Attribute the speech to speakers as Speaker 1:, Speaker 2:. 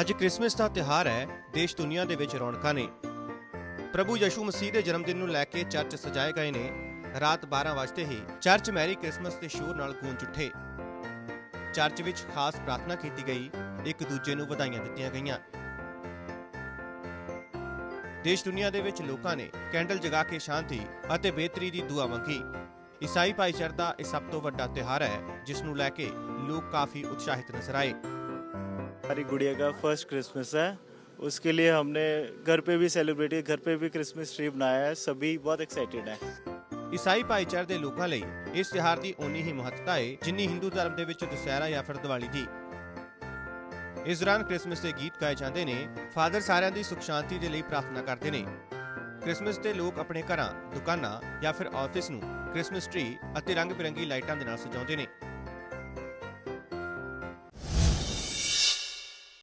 Speaker 1: ਅੱਜ ਕ੍ਰਿਸਮਸ ਦਾ ਤਿਉਹਾਰ ਹੈ, ਦੇਸ਼ ਦੁਨੀਆ ਦੇ ਵਿੱਚ ਰੌਣਕਾਂ ਨੇ। ਪ੍ਰਭੂ ਯਸ਼ੂ ਮਸੀਹ ਦੇ ਜਨਮ ਦਿਨ ਨੂੰ ਲੈ ਕੇ ਚਰਚ ਸਜਾਏ ਗਏ ਨੇ। ਰਾਤ 12 ਵਜੇ ਹੀ ਚਰਚ ਮੈਰੀ ਕ੍ਰਿਸਮਸ ਦੇ ਸ਼ੋਰ ਨਾਲ ਗੂੰਜ ਉੱਠੇ। ਚਰਚ ਵਿੱਚ ਖਾਸ ਪ੍ਰਾਰਥਨਾ ਕੀਤੀ ਗਈ, ਇੱਕ ਦੂਜੇ ਨੂੰ ਵਧਾਈਆਂ ਦਿੱਤੀਆਂ ਗਈਆਂ। ਦੇਸ਼ ਦੁਨੀਆ ਦੇ ਵਿੱਚ ਲੋਕਾਂ ਨੇ ਕੈਂਡਲ ਜਗਾ ਕੇ ਸ਼ਾਂਤੀ ਅਤੇ ਬਿਹਤਰੀ ਦੀ ਦੁਆ ਮੰਗੀ। ਈਸਾਈ ਭਾਈਚਾਰੇ ਦਾ ਇਹ ਸਭ ਤੋਂ ਵੱਡਾ ਤਿਉਹਾਰ ਹੈ, ਜਿਸ ਨੂੰ ਲੈ ਕੇ ਲੋਕ ਕਾਫੀ ਉਤਸ਼ਾਹਿਤ ਨਜ਼ਰ ਆਏ।
Speaker 2: हमारी गुड़िया का फर्स्ट क्रिसमस है उसके लिए हमने घर पे भी सेलिब्रेट किया घर पे भी क्रिसमस ट्री बनाया है सभी बहुत एक्साइटेड हैं
Speaker 1: ਈਸਾਈ ਭਾਈਚਾਰੇ ਦੇ ਲੋਕਾਂ ਲਈ ਇਸ ਤਿਉਹਾਰ ਦੀ ਓਨੀ ਹੀ ਮਹੱਤਤਾ ਹੈ ਜਿੰਨੀ ਹਿੰਦੂ ਧਰਮ ਦੇ ਵਿੱਚ ਦੁਸਹਿਰਾ ਜਾਂ ਫਿਰ ਦੀਵਾਲੀ ਦੀ ਇਸ ਦੌਰਾਨ ਕ੍ਰਿਸਮਸ ਦੇ ਗੀਤ ਗਾਏ ਜਾਂਦੇ ਨੇ ਫਾਦਰ ਸਾਰਿਆਂ ਦੀ ਸੁਖ ਸ਼ਾਂਤੀ ਦੇ ਲਈ ਪ੍ਰਾਰਥਨਾ ਕਰਦੇ ਨੇ ਕ੍ਰਿਸਮਸ ਤੇ ਲੋਕ ਆਪਣੇ ਘਰਾਂ ਦੁਕਾਨਾਂ ਜਾਂ ਫਿਰ ਆਫਿਸ ਨੂੰ ਕ੍ਰਿਸਮਸ ਟ੍ਰੀ ਅਤੇ ਰੰਗ ਬਿਰੰਗੀ ਲਾਈਟਾਂ ਦੇ ਨਾਲ ਸਜਾਉਂਦੇ ਨੇ